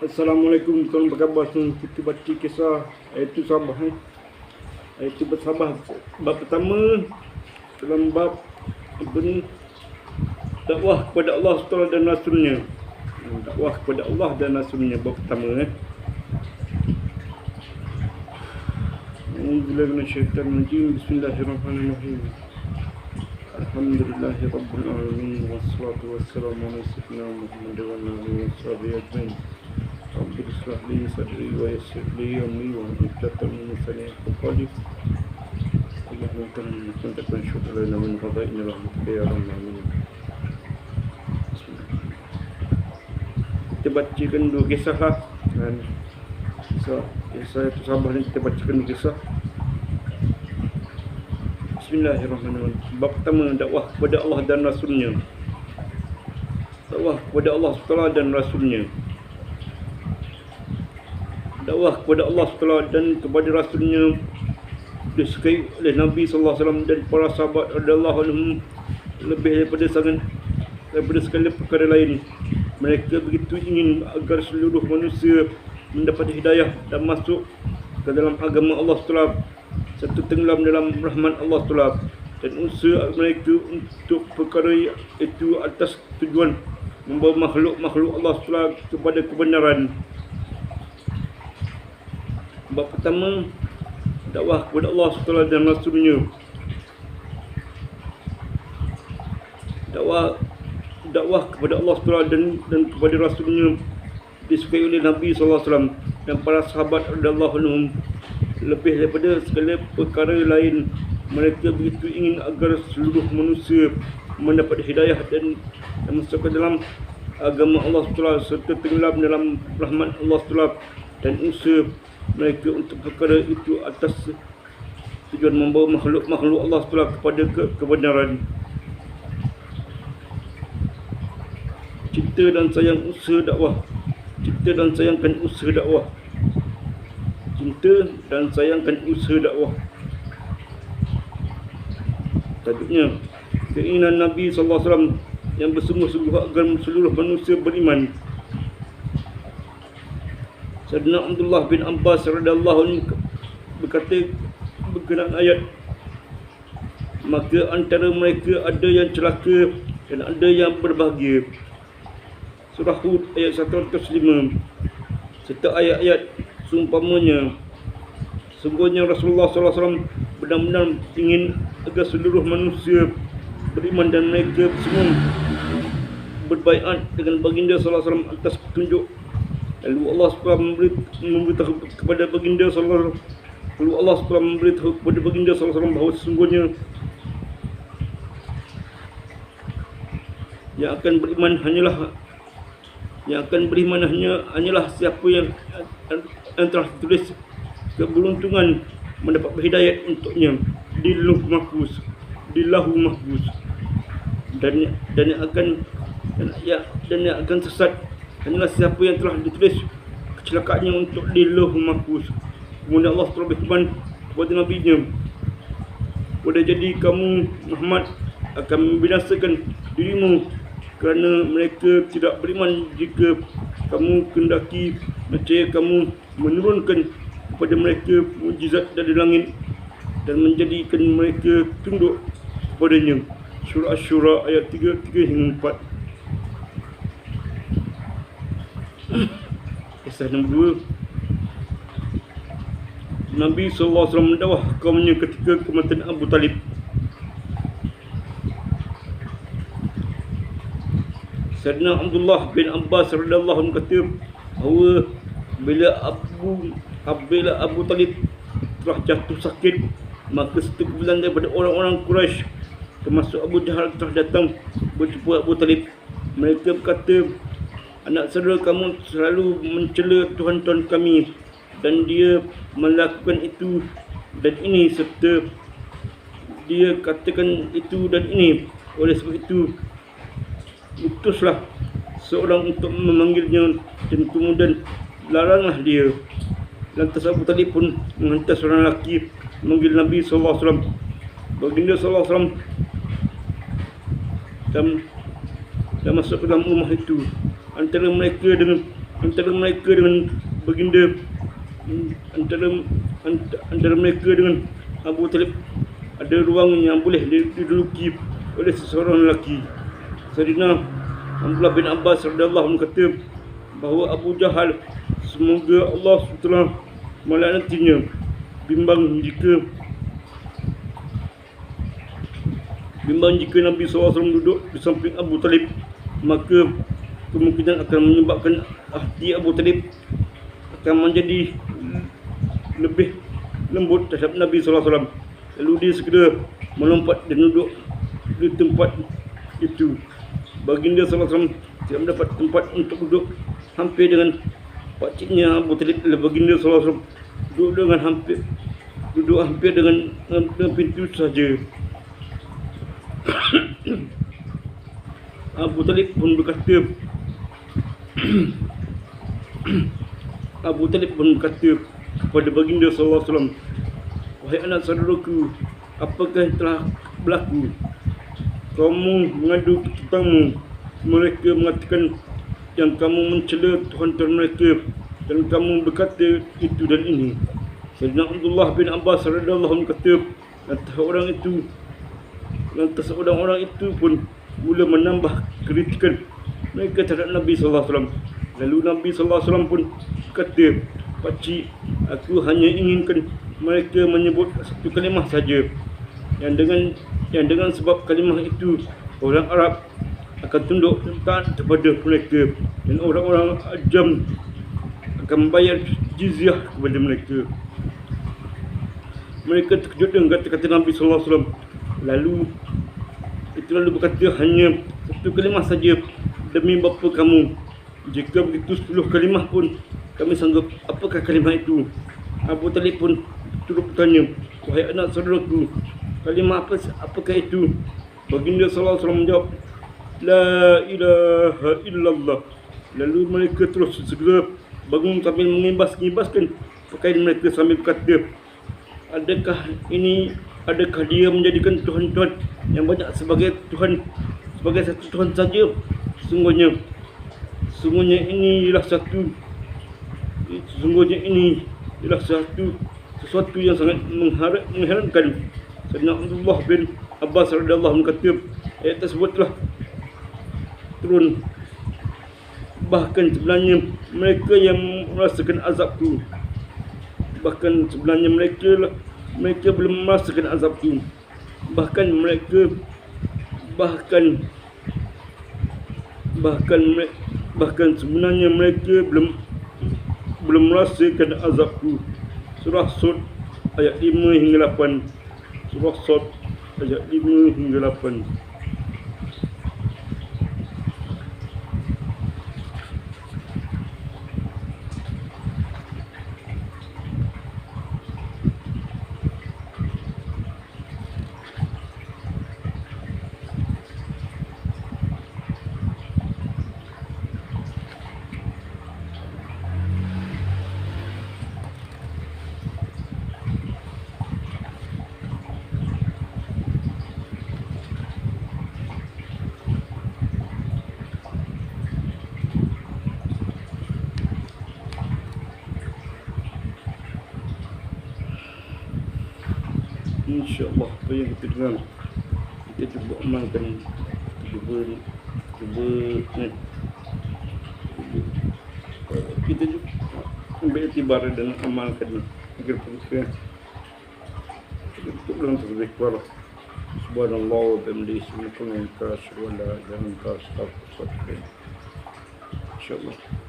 Assalamualaikum. Tuan apa khabar semua? Kita baca kisah. Iaitu Sabah eh. Iaitu bersabah Bab pertama Dalam bab Apa ni Dakwah kepada Allah SWT dan Rasulnya. Dakwah kepada Allah dan Rasulnya Bab pertama eh. Bismillahirrahmanirrahim Bismillahirrahmanirrahim. Alhamdulillahi Rabbil Alamin. Wassalatu wassalamu ala sayyidina Muhammad wa ala alihi wa sahbihi ajma'in Sadri wa yassir li amri wa hlul 'uqdatam min lisani yafqahu qawli Allahumma kana min takun syukran lana min qada'ina rahmatika ya rabbal alamin Kita bacakan dua kisah lah dan kisah kisah itu sabar ni kita bacakan dua kisah Bismillahirrahmanirrahim. Bab pertama dakwah kepada Allah dan Rasulnya. Dakwah kepada Allah SWT dan Rasulnya. Dakwah kepada Allah SWT dan kepada Rasulnya disukai oleh Nabi SAW dan para sahabat radhiyallahu anhum lebih daripada sangat daripada segala perkara lain. Mereka begitu ingin agar seluruh manusia mendapat hidayah dan masuk ke dalam agama Allah SWT satu tenggelam dalam rahmat Allah Taala dan usaha mereka untuk perkara itu atas tujuan membawa makhluk-makhluk Allah Taala kepada kebenaran. Bab pertama dakwah kepada Allah Taala dan Rasulnya. Dakwah dakwah kepada Allah Taala dan dan kepada Rasulnya disukai oleh Nabi wasallam dan para sahabat radhiyallahu anhum lebih daripada segala perkara lain mereka begitu ingin agar seluruh manusia mendapat hidayah dan, dan masuk ke dalam agama Allah SWT serta tenggelam dalam rahmat Allah SWT dan usaha mereka untuk perkara itu atas tujuan membawa makhluk-makhluk Allah SWT kepada ke kebenaran cinta dan sayang usaha dakwah cinta dan sayangkan usaha dakwah cinta dan sayangkan usaha dakwah. Taduknya, keinginan Nabi SAW yang bersungguh-sungguh agar seluruh manusia beriman. Sayyidina Abdullah bin Abbas radhiyallahu anhu berkata berkenaan ayat maka antara mereka ada yang celaka dan ada yang berbahagia. Surah Hud ayat 105 serta ayat-ayat seumpamanya sungguhnya Rasulullah SAW benar-benar ingin agar seluruh manusia beriman dan mereka semua berbaikat dengan baginda SAW atas petunjuk lalu Allah SWT memberi, memberitahu kepada baginda SAW lalu Allah SWT memberitahu kepada baginda SAW bahawa sesungguhnya yang akan beriman hanyalah yang akan beriman hanya hanyalah siapa yang yang telah ditulis keberuntungan mendapat hidayat untuknya. Di luh mahfuz di lahu mahfuz. Dan dan yang akan dan ya dan yang akan sesat hanyalah siapa yang telah ditulis kecelakaannya untuk di luh mahfuz kemudian Allah telah berfirman kepada Nabi nya boleh jadi kamu Muhammad akan membinasakan dirimu kerana mereka tidak beriman jika kamu kendaki percaya kamu menurunkan kepada mereka mujizat dari langit dan menjadikan mereka tunduk kepadanya. Surah Ash-Shura ayat 3, 3 hingga 4. Nombor 2. Nabi SAW mendawah kaumnya ketika kematian Abu Talib. Sayyidina Abdullah bin Abbas radhiyallahu anhu kata bahawa bila Abu apabila Abu Talib telah jatuh sakit maka sekumpulan daripada orang-orang Quraisy termasuk Abu Jahal telah datang berjumpa Abu Talib mereka berkata anak saudara kamu selalu mencela tuhan-tuhan kami dan dia melakukan itu dan ini serta dia katakan itu dan ini. Oleh sebab itu utuslah seorang untuk memanggilnya dan kemudian laranglah dia. Lantas Abu Talib pun menghantar seorang lelaki memanggil Nabi SAW baginda SAW dan dan masuk ke dalam rumah itu antara mereka dengan antara mereka dengan baginda antara ant- antara mereka dengan Abu Talib ada ruang yang boleh diduduki oleh seseorang lelaki. Sayyidina Abdullah bin Abbas radhiyallahu anhu kata bahawa Abu Jahal semoga Allah SWT melaknatinya bimbang jika bimbang jika Nabi SAW duduk di samping Abu Talib maka kemungkinan akan menyebabkan hati Abu Talib akan menjadi lebih lembut terhadap Nabi SAW lalu dia segera melompat dan duduk di tempat itu. Baginda SAW tidak mendapat tempat untuk duduk hampir dengan pakciknya Abu Talib. Oleh baginda SAW duduk dengan hampir duduk hampir dengan, dengan, dengan pintu saja Abu Talib pun berkata Abu Talib pun berkata kepada baginda sallallahu alaihi wasallam wahai anak saudaraku apakah yang telah berlaku? Kamu mengadu tentangmu. Mereka mengatakan yang kamu mencela Tuhan-Tuhan mereka dan kamu berkata itu dan ini. Sayyidina Abdullah bin Abbas radhiyallahu anhu kata lantas orang itu lantas orang-orang itu pun mula menambah kritikan mereka terhadap Nabi sallallahu alaihi wasallam. Lalu Nabi sallallahu alaihi wasallam pun kata pakcik aku hanya inginkan mereka menyebut satu kalimah saja. Yang dengan yang dengan sebab kalimah itu orang Arab akan tunduk taat kepada mereka dan orang-orang ajam akan membayar jizyah kepada mereka. Mereka terkejut dengan kata-kata Nabi sallallahu alaihi wasallam. Lalu itu lalu berkata hanya satu kalimah saja demi bapa kamu jika begitu sepuluh kalimah pun kami sanggup apakah kalimah itu? Abu Talib pun turut bertanya wahai anak saudaraku kalimah apa apakah itu? Baginda sallallahu alaihi menjawab la ilaha illallah. Lalu mereka terus segera bangun sambil mengimbas-ngimbaskan pakaian mereka sambil berkata adakah ini adakah dia menjadikan Tuhan-Tuhan yang banyak sebagai Tuhan sebagai satu Tuhan saja sesungguhnya sesungguhnya ini ialah satu. Sesungguhnya ini ialah satu sesuatu yang sangat mengharap, mengherankan. Sayyidina Abdullah bin Abbas radhiyallahu anhu kata ayat tersebut telah turun. Bahkan sebenarnya mereka yang merasakan azabku bahkan sebenarnya mereka lah mereka belum merasakan azabku. Bahkan mereka bahkan bahkan bahkan sebenarnya mereka belum belum merasakan azabku. Surah sud ayat 5 hingga 8 surah sud ayat 5 hingga 8 InsyaAllah. Apa yang kita dengar Kita cuba amalkan Cuba Cuba Kita cuba. Ambil tibar dan amalkan Agar kita Kita tutup dalam kuala Subhanallah wa bihamdihi subhanaka wa la ilaha illa anta astaghfiruka wa ilaik. InsyaAllah